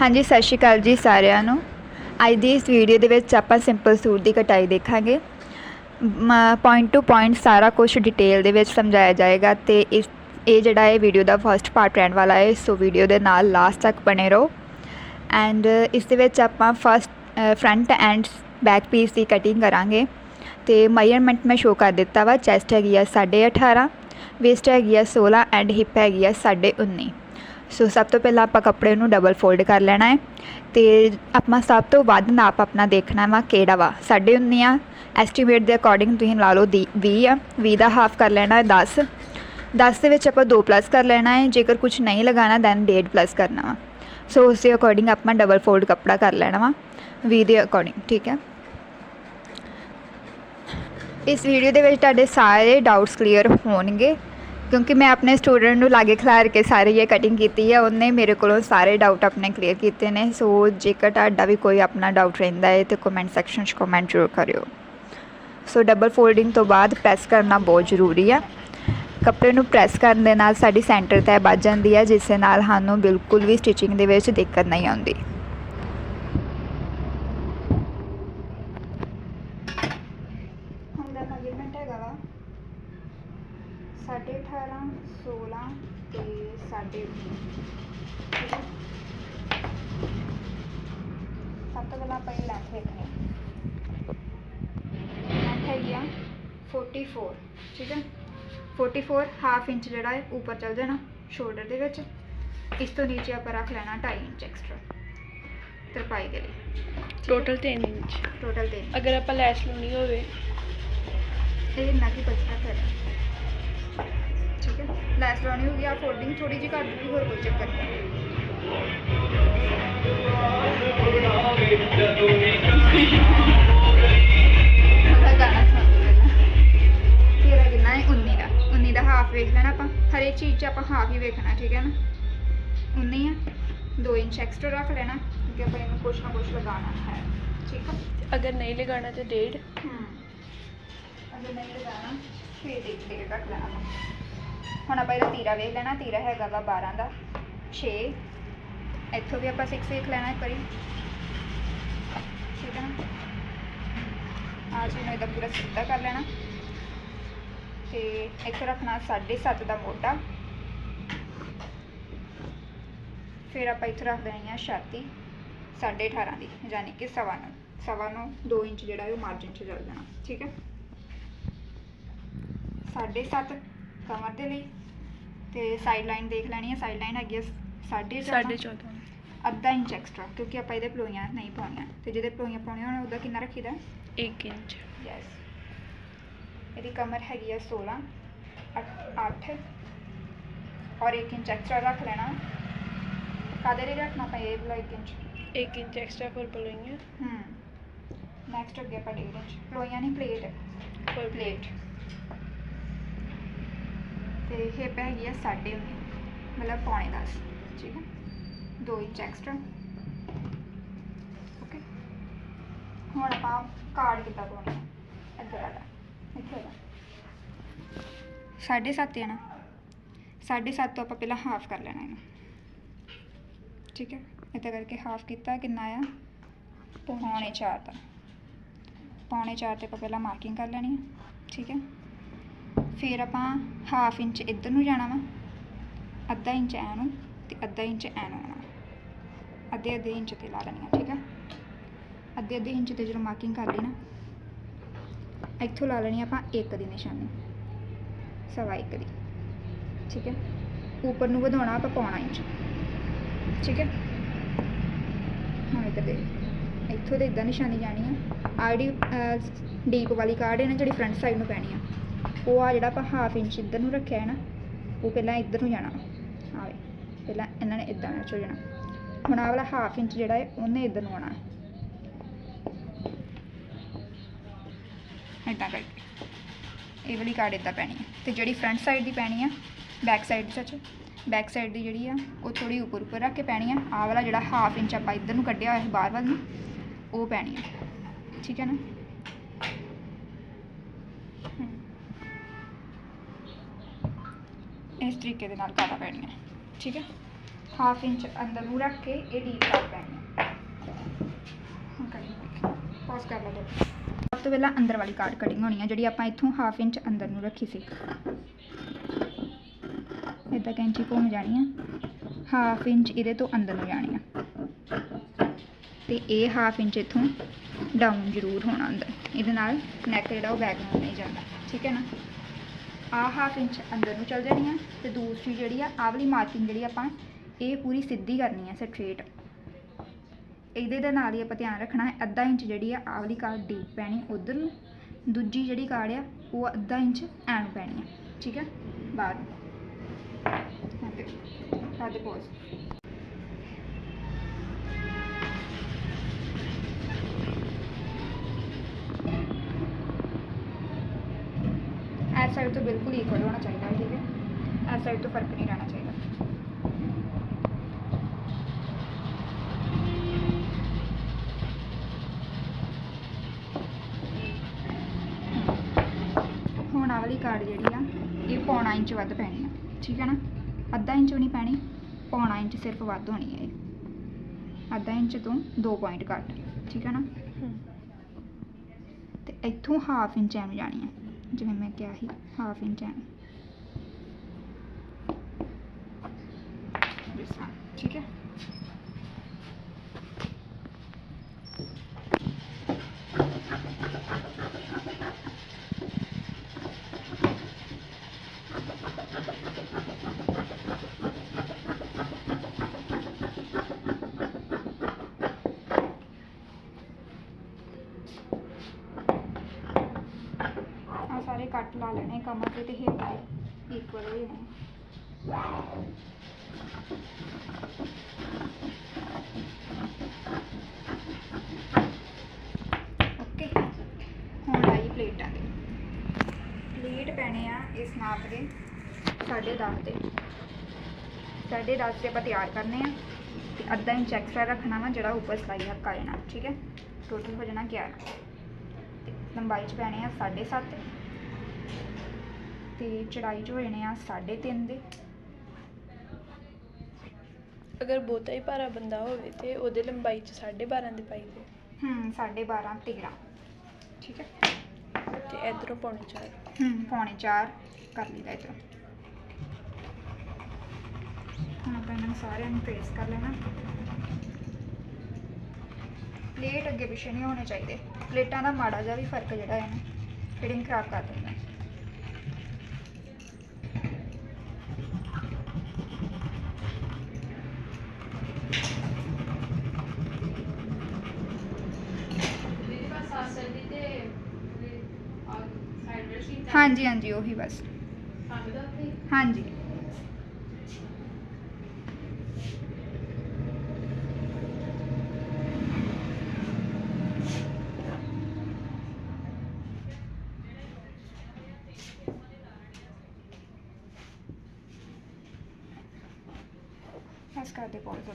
ਹਾਂਜੀ, ਸਤਿ ਸ਼੍ਰੀ ਅਕਾਲ ਜੀ ਸਾਰਿਆਂ ਨੂੰ। ਅੱਜ ਦੀ ਇਸ ਵੀਡੀਓ ਦੇ ਵਿੱਚ ਆਪਾਂ ਸਿੰਪਲ ਸੂਟ ਦੀ ਕਟਾਈ ਦੇਖਾਂਗੇ। ਪੁਆਇੰਟ ਟੂ ਪੁਆਇੰਟ ਸਾਰਾ ਕੁਝ ਡਿਟੇਲ ਦੇ ਵਿੱਚ ਸਮਝਾਇਆ ਜਾਏਗਾ ਤੇ ਇਸ, ਇਹ ਜਿਹੜਾ ਇਹ ਵੀਡੀਓ ਦਾ ਫਰਸਟ ਪਾਰਟ ਰਹਿਣ ਵਾਲਾ ਹੈ ਸੋ ਵੀਡੀਓ ਦੇ ਨਾਲ ਲਾਸਟ ਤੱਕ ਬਣੇ ਰਹੋ। ਐਂਡ ਇਸ ਦੇ ਵਿੱਚ ਆਪਾਂ first front and back piece the cutting ਕਰਾਂਗੇ। ਤੇ ਮੈਜ਼ਰਮੈਂਟ ਮੈਂ ਸ਼ੋ ਕਰ ਦਿੱਤਾ ਵਾ ਚੈਸਟ ਹੈਗੀ ਆ 18.5 ਵੇਸਟ ਹੈਗੀ ਆ 16 ਐਂਡ ਹਿਪ ਹੈਗੀ ਆ 19.5 ਸੋ ਸਭ ਤੋਂ ਪਹਿਲਾਂ ਆਪਾਂ ਕੱਪੜੇ ਨੂੰ ਡਬਲ ਫੋਲਡ ਕਰ ਲੈਣਾ ਹੈ ਤੇ ਆਪਾਂ ਸਭ ਤੋਂ ਵੱਧ ਨਾਪ ਆਪਣਾ ਦੇਖਣਾ ਵਾ ਕਿਹੜਾ ਵਾ। 19.5 ਆ ਐਸਟੀਮੇਟ ਦੇ ਅਕੋਰਡਿੰਗ ਤੁਸੀਂ ਲਾ ਲਓ 20 ਆ 20 ਦਾ ਹਾਫ ਕਰ ਲੈਣਾ ਹੈ 10 10 ਦੇ ਵਿੱਚ ਆਪਾਂ 2 ਪਲੱਸ ਕਰ ਲੈਣਾ ਹੈ, ਜੇਕਰ ਕੁਝ ਨਹੀਂ ਲਗਾਣਾ ਦੈਨ 1.5 ਪਲੱਸ ਕਰਨਾ ਵਾ। ਸੋ ਉਸ ਦੇ ਅਕੋਰਡਿੰਗ ਆਪਾਂ ਡਬਲ ਫੋਲਡ ਕੱਪੜਾ ਕਰ ਲੈਣਾ ਵਾ 20 ਦੇ ਅਕੋਰਡਿੰਗ ਠੀਕ ਹੈ। ਇਸ ਵੀਡੀਓ ਦੇ ਵਿੱਚ ਤੁਹਾਡੇ ਸਾਰੇ ਡਾਊਟਸ ਕਲੀਅਰ ਹੋਣਗੇ। ਕਿਉਂਕਿ ਮੈਂ ਆਪਣੇ ਸਟੂਡੈਂਟ ਨੂੰ ਲਾਗੇ ਖਿਲਾਰ ਕੇ ਸਾਰੀ ਇਹ ਕਟਿੰਗ ਕੀਤੀ ਹੈ, ਉਹਨੇ ਮੇਰੇ ਕੋਲੋਂ ਸਾਰੇ ਡਾਊਟ ਆਪਣੇ ਕਲੀਅਰ ਕੀਤੇ ਨੇ। ਸੋ ਜੇਕਰ ਤੁਹਾਡਾ ਵੀ ਕੋਈ ਆਪਣਾ ਡਾਊਟ ਰਹਿੰਦਾ ਹੈ, ਤੇ ਕਮੈਂਟ ਸੈਕਸ਼ਨ 'ਚ ਕਮੈਂਟ ਜ਼ਰੂਰ ਕਰਿਓ। ਸੋ ਡਬਲ ਫੋਲਡਿੰਗ ਤੋਂ ਬਾਅਦ ਪ੍ਰੈਸ ਕਰਨਾ ਬਹੁਤ ਜ਼ਰੂਰੀ ਹੈ। ਕੱਪੜੇ ਨੂੰ ਪ੍ਰੈਸ ਕਰਨ ਦੇ ਨਾਲ ਸਾਡੀ ਸੈਂਟਰ ਤੈ ਵੱਜ ਜਾਂਦੀ ਹੈ, ਜਿਸ ਦੇ ਨਾਲ ਸਾਨੂੰ ਬਿਲਕੁਲ ਵੀ ਸਟਿਚਿੰਗ ਦੇ ਵਿੱਚ ਦਿੱਕਤ ਨਹੀਂ ਆਉਂਦੀ। ਹੁਣ ਦਾ ਮੈਜ਼ਰਮੈਂਟ ਹੈਗਾ ਵਾ। 18.5 16 ਤੇ 19.5 ਸਭ ਤੋਂ ਪਹਿਲਾਂ ਆਪਾਂ ਇਹ ਲੈਂਥ ਵੇਖਣੀ ਲੈਂਥ ਹੈਗੀ ਆ 44 ਠੀਕ ਹੈ 44 ਹਾਫ ਇੰਚ ਜਿਹੜਾ ਹੈ ਉੱਪਰ ਚੱਲ ਜਾਣਾ ਸ਼ੋਲਡਰ ਦੇ ਵਿੱਚ। ਇਸ ਤੋਂ ਨੀਚੇ ਆਪਾਂ ਰੱਖ ਲੈਣਾ 2.5 ਇੰਚ ਐਕਸਟਰਾ ਤਰਪਾਈ ਦੇ ਲਈ। Total 3 inch. ਟੋਟਲ 3 ਅਗਰ ਆਪਾਂ ਲੈਸ ਲਾਉਣੀ ਹੋਵੇ। ਇਹ ਨਾ ਕਿ ਬਚਣਾ ਫਿਰ? ਠੀਕ ਹੈ? ਲੈਸ ਲਾਉਣੀ ਹੋਗੀ ਆ ਫੋਲਡਿੰਗ ਥੋੜੀ ਜਿਹੀ ਘੱਟ ਜੂਗੀ ਹੋਰ ਕੋਈ ਚੱਕਰ ਨਹੀਂ। ਗਾਣਾ ਸੁਣ ਤੇਰਾ ਕਿੰਨਾ ਹੈ? 19 ਦਾ। 19 ਦਾ ਹਾਫ ਵੇਖ ਲੈਣਾ ਆਪਾਂ। ਹਰੇਕ ਚੀਜ਼ 'ਚ ਆਪਾਂ ਹਾਫ ਹੀ ਵੇਖਣਾ ਠੀਕ ਹੈ ਨਾ? 19 ਆ। 2 ਇੰਚ ਐਕਸਟਰਾ ਰੱਖ ਲੈਣਾ ਕਿਉਂਕਿ ਆਪਾਂ ਇਹਨੂੰ ਕੁਛ ਨਾ ਕੁਛ ਲਗਾਉਣਾ ਹੈ। ਠੀਕ ਹੈ ਅਗਰ ਨਹੀਂ ਲਗਾਉਣਾ ਤੇ ਡੇਢ। ਹਮ। ਅਗਰ ਨਹੀਂ ਲਗਾਣਾ ਫਿਰ ਦੇਖ ਦੇ ਰੱਖ ਲੈਣਾ। ਹੁਣ ਆਪਾਂ ਇਹਦਾ ਤੀਰਾ ਵੇਖ ਲੈਣਾ, ਤੀਰਾ ਹੈਗਾ ਵਾ 12 ਦਾ। 6 ਇੱਥੋਂ ਵੀ ਆਪਾਂ 6 ਵੇਖ ਲੈਣਾ ਇੱਕ ਵਾਰੀ। ਠੀਕ ਹੈ ਨਾ? ਆ ਜੀ ਇਹਦਾ ਪੂਰਾ ਸਿੱਧਾ ਕਰ ਲੈਣਾ। ਤੇ ਇੱਥੇ ਰੱਖਣਾ 7.5 ਦਾ ਮੋਟਾ ਫਿਰ ਆਪਾਂ ਇੱਥੇ ਰੱਖ ਦੇਣੀ ਆ ਛਾਤੀ 18.5 ਦੀ, ਯਾਨੀ ਕਿ ਸਵਾ ਨੂੰ। ਸਵਾ ਨੂੰ 2 ਇੰਚ ਜਿਹੜਾ ਹੈ ਉਹ ਮਾਰਜਨ 'ਚ ਚੱਲ ਜਾਣਾ। ਠੀਕ ਹੈ? 7.5 ਕਮਰ ਦੇ ਲਈ ਤੇ ਸਾਈਡ ਲਾਈਨ ਦੇਖ ਲੈਣੀ ਹੈ ਸਾਈਡ ਲਾਈਨ ਹੈਗੀ ਹੈ 14.5 14.5 ਅੱਧਾ ਇੰਚ ਐਕਸਟਰਾ ਕਿਉਂਕਿ ਆਪਾਂ ਇਹਦੇ ਪਲੋਈਆਂ ਨਹੀਂ ਪਾਉਣੀਆਂ। ਤੇ ਜਿਹਦੇ ਪਲੋਈਆਂ ਪਾਉਣੀਆਂ ਹੋਣ ਉਹਦਾ ਕਿੰਨਾ ਰੱਖੀਦਾ? 1 ਇੰਚ। ਯੈਸ ਇਹਦੀ ਕਮਰ ਹੈਗੀ ਆ 16 8 ਔਰ 1 ਇੰਚ ਐਕਸਟਰਾ ਰੱਖ ਲੈਣਾ। ਕਾਦੇ ਲਈ ਰੱਖਣਾ ਪਏ ਇਹ ਵਾਲਾ 1 ਇੰਚ? 1 ਇੰਚ ਐਕਸਟਰਾ ਫॉर ਪਲੋਈਆਂ। ਹੂੰ। ਨੈਕਸਟ ਅੱਗੇ ਆਪਾਂ 1.5 ਇੰਚ। ਪਲੋਈਆਂ ਨਹੀਂ ਪਲੇਟ। Four plate. ਤੇ ਹਿਪ ਹੈਗੀ ਆ 19 ਮਤਲਬ ਪੌਣੇ 10 ਠੀਕ ਹੈ? 2 ਇੰਚ ਐਕਸਟਰਾ ਓਕੇ ਹੁਣ ਆਪਾਂ ਕਾਰਡ ਕਿੱਦਾਂ ਪਾਉਣਾ? ਹੈ ਇੱਧਰ ਆ ਇੱਥੇ ਆ ਸਾਢੇ ਸੱਤ ਹੈ ਸਾਢੇ ਸੱਤ ਤੋਂ ਆਪਾਂ ਪਹਿਲਾਂ ਹਾਫ ਕਰ ਲੈਣਾ ਇਹਨੂੰ, ਠੀਕ ਹੈ? ਇੱਦਾਂ ਕਰਕੇ ਹਾਫ ਕੀਤਾ, ਕਿੰਨਾ ਆ? ਪੌਣੇ 4 ਦਾ। ਪੌਣੇ 4 ਤੇ ਆਪਾਂ ਪਹਿਲਾਂ ਮਾਰਕਿੰਗ ਕਰ ਲੈਣੀ ਹੈ ਠੀਕ ਹੈ? ਫਿਰ ਆਪਾਂ ਹਾਫ ਇੰਚ ਇੱਧਰ ਨੂੰ ਜਾਣਾ ਵਾ, ਅੱਧਾ ਇੰਚ ਐ ਨੂੰ ਤੇ ਅੱਧਾ ਇੰਚ ਐ ਨੂੰ ਆਉਣਾ। ਅੱਧੇ ਅੱਧੇ ਇੰਚ ਤੇ ਲਾ ਲੈਣੀ ਆ ਠੀਕ ਹੈ ਅੱਧੇ ਅੱਧੇ ਇੰਚ ਤੇ ਜਦੋਂ ਮਾਰਕਿੰਗ ਕਰ ਲਈ ਨਾ, ਇੱਥੋਂ ਲਾ ਲੈਣੀ ਆਪਾਂ ਇੱਕ ਦੀ ਨਿਸ਼ਾਨੀ, ਸਵਾ ਇੱਕ ਦੀ, ਠੀਕ ਹੈ ਉੱਪਰ ਨੂੰ ਵਧਾਉਣਾ ਆਪਾਂ ਪੌਣਾ ਇੰਚ ਠੀਕ ਹੈ ਹੁਣ ਇੱਧਰ ਦੇ ਇੱਥੋਂ ਤੇ ਇਦਾਂ ਨਿਸ਼ਾਨੀ ਜਾਣੀ ਆ, ਆਹ ਜਿਹੜੀ ਡੀਪ ਵਾਲੀ ਕਾਰਡ ਹੈ ਨਾ ਜਿਹੜੀ ਫਰੰਟ ਸਾਈਡ ਨੂੰ ਪੈਣੀ ਆ ਉਹ ਆ ਜਿਹੜਾ ਆਪਾਂ ਹਾਫ ਇੰਚ ਇੱਧਰ ਨੂੰ ਰੱਖਿਆ ਹੈ ਨਾ, ਉਹ ਪਹਿਲਾਂ ਇੱਧਰ ਨੂੰ ਜਾਣਾ ਆਵੇ ਪਹਿਲਾਂ ਇਹਨਾਂ ਨੇ ਇਦਾਂ ਵਿੱਚ ਹੋ ਜਾਣਾ। ਹੁਣ ਆਹ ਵਾਲਾ ਹਾਫ ਇੰਚ ਜਿਹੜਾ ਹੈ, ਉਹਨੇ ਇੱਧਰ ਨੂੰ ਆਉਣਾ। ਇਦਾਂ ਕਰਕੇ। ਇਹ ਵਾਲੀ ਕਾਰਡ ਇਦਾਂ ਪੈਣੀ ਹੈ ਤੇ ਜਿਹੜੀ ਫਰੰਟ ਸਾਈਡ ਦੀ ਪੈਣੀ ਆ ਬੈਕ ਸਾਈਡ ਸੱਚ ਬੈਕ ਸਾਈਡ ਦੀ ਜਿਹੜੀ ਆ, ਉਹ ਥੋੜੀ ਉੱਪਰ ਉੱਪਰ ਰੱਖ ਕੇ ਪੈਣੀ ਆ। ਆਹ ਵਾਲਾ ਜਿਹੜਾ ਹਾਫ ਇੰਚ ਆਪਾਂ ਇੱਧਰ ਨੂੰ ਕੱਢਿਆ ਹੋਇਆ ਸੀ ਬਾਹਰ ਵੱਲ ਨੂੰ, ਉਹ ਪੈਣੀ ਆ। ਠੀਕ ਹੈ ਨਾ? ਇਸ ਤਰੀਕੇ ਦੇ ਨਾਲ ਕਾਲਾ ਪੈਣੀਆਂ, ਠੀਕ ਹੈ? ਹਾਫ ਇੰਚ ਅੰਦਰ ਨੂੰ ਰੱਖ ਕੇ ਇਹ ਡੀਪ ਕਰ ਪੈਣੀ ਹੈ। ਕਰ ਲਓ ਸਭ ਤੋਂ ਪਹਿਲਾਂ ਅੰਦਰ ਵਾਲੀ ਕਾਰਡ ਕਟਿੰਗ ਹੋਣੀ ਹੈ, ਜਿਹੜੀ ਆਪਾਂ ਇੱਥੋਂ ਹਾਫ ਇੰਚ ਅੰਦਰ ਨੂੰ ਰੱਖੀ ਸੀ। ਇਦਾਂ ਕੈਂਚੀ ਘੁੰਮ ਜਾਣੀ ਆ ਹਾਫ ਇੰਚ ਇਹਦੇ ਤੋਂ ਅੰਦਰ ਨੂੰ ਜਾਣੀ ਆ ਤੇ ਇਹ ਹਾਫ ਇੰਚ ਇੱਥੋਂ ਡਾਊਨ ਜ਼ਰੂਰ ਹੋਣਾ ਅੰਦਰ। ਇਹਦੇ ਨਾਲ ਨੈਕ ਜਿਹੜਾ ਉਹ ਬੈਕ ਨੂੰ ਨਹੀਂ ਜਾਂਦਾ ਠੀਕ ਹੈ ਨਾ? ਆਹ ਹਾਫ ਇੰਚ ਅੰਦਰ ਨੂੰ ਚਲ ਜਾਣੀ ਆ ਤੇ ਦੂਸਰੀ ਜਿਹੜੀ ਆ, ਆਹ ਵਾਲੀ ਮਾਰਕਿੰਗ ਜਿਹੜੀ ਆਪਾਂ, ਇਹ ਪੂਰੀ ਸਿੱਧੀ ਕਰਨੀ ਆ ਸਟ੍ਰੇਟ ਇਹਦੇ ਦੇ ਨਾਲ ਹੀ ਆਪਾਂ ਧਿਆਨ ਰੱਖਣਾ ਹੈ, ਅੱਧਾ ਇੰਚ ਜਿਹੜੀ ਆ, ਆਹ ਵਾਲੀ ਕਾਰਡ ਡੀਪ ਪੈਣੀ ਉਧਰ ਨੂੰ। ਦੂਜੀ ਜਿਹੜੀ ਕਾਰਡ ਆ, ਉਹ ਅੱਧਾ ਇੰਚ ਐਂ ਨੂੰ ਪੈਣੀ ਆ, ਠੀਕ ਹੈ ਬਾਅਦ। ਸਾਡੇ ਪੋਜ਼ ਇਸ ਸਾਈਡ ਤੋਂ ਬਿਲਕੁਲ ਇਕੁਅਲ ਹੋਣਾ ਚਾਹੀਦਾ ਹੈ, ਠੀਕ ਹੈ? ਇਸ ਸਾਈਡ ਤੋਂ ਫ਼ਰਕ ਨਹੀਂ ਰਹਿਣਾ ਚਾਹੀਦਾ। ਹੁਣ ਆਹ ਵਾਲੀ ਕਾਰਡ ਜਿਹੜੀ ਆ ਇਹ ਪੌਣਾ ਇੰਚ ਵੱਧ ਪੈਣੀ ਆ ਠੀਕ ਹੈ ਨਾ? ਅੱਧਾ ਇੰਚ ਵੀ ਨਹੀਂ ਪੈਣੀ ਪੌਣਾ ਇੰਚ ਸਿਰਫ ਵੱਧ ਹੋਣੀ ਹੈ ਇਹ। ਅੱਧਾ ਇੰਚ ਤੋਂ 2 ਪੁਆਇੰਟ ਘੱਟ ਠੀਕ ਹੈ ਨਾ? ਤੇ ਇੱਥੋਂ ਹਾਫ ਇੰਚ ਐਵੇਂ ਜਾਣੀ ਹੈ ਜਿਵੇਂ ਮੈਂ ਕਿਹਾ ਸੀ ਹਾਫ ਇੰਚ ਐਵੇਂ ਠੀਕ ਹੈ ਆ ਸਾਰੇ ਕੱਟ ਲਾ ਲੈਣੇ ਕਮਰ ਤੇ ਤੇ ਹਿੱਪ ਓਕੇ ਹੁਣ ਆਈ ਪਲੇਟਾਂ ਦੇ ਪਲੇਟ ਪੈਣੇ ਆ ਇਸ ਨਾਪ ਦੇ 10.5 ਤੇ 10.5 ਤੇ ਆਪਾਂ ਤਿਆਰ ਕਰਨੇ ਆ। ਤੇ ਅੱਧਾ ਇੰਚ ਐਕਸਟਰਾ ਰੱਖਣਾ ਵਾ ਜਿਹੜਾ ਉੱਪਰ ਸਲਾਈ ਹੱਕ ਆ ਜਾਣਾ, ਠੀਕ ਹੈ? ਟੋਟਲ ਹੋ ਜਾਣਾ 11 ਤੇ ਲੰਬਾਈ ਚ ਪੈਣੇ ਆ 7.5 ਤੇ ਚੜਾਈ ਚ ਹੋ ਜਾਣੇ ਆ 3.5 ਦੇ। ਅਗਰ ਬਹੁਤਾ ਹੀ ਭਾਰਾ ਬੰਦਾ ਹੋਵੇ ਤੇ ਉਹਦੇ ਲੰਬਾਈ ਚ 12.5 ਦੇ ਪਾਈ ਦੇ। ਹੂੰ 12.5 13 ਠੀਕ ਹੈ? ਤੇ ਇਧਰੋਂ ਪੌਣੇ 4 ਹੂੰ ਪੌਣੇ 4 ਕਰ ਲਈਦਾ ਇਧਰ। ਹੁਣ ਆਪਾਂ ਇਹਨਾਂ ਨੂੰ ਸਾਰਿਆਂ ਨੂੰ ਟ੍ਰੇਸ ਕਰ ਲੈਣਾ। ਪਲੇਟ ਅੱਗੇ ਪਿੱਛੇ ਨਹੀਂ ਹੋਣੇ ਚਾਹੀਦੇ। ਪਲੇਟਾਂ ਦਾ ਮਾੜਾ ਜਿਹਾ ਵੀ ਫ਼ਰਕ ਜਿਹੜਾ ਹੈ ਨਾ ਫਿਟਿੰਗ ਖਰਾਬ ਕਰ ਦਿੰਦਾ ਹੈ। ਹਾਂਜੀ ਹਾਂਜੀ ਉਹੀ ਬਸ। ਹਾਂਜੀ। ਬਸ ਕਰ ਦੇ ਪੌਜ਼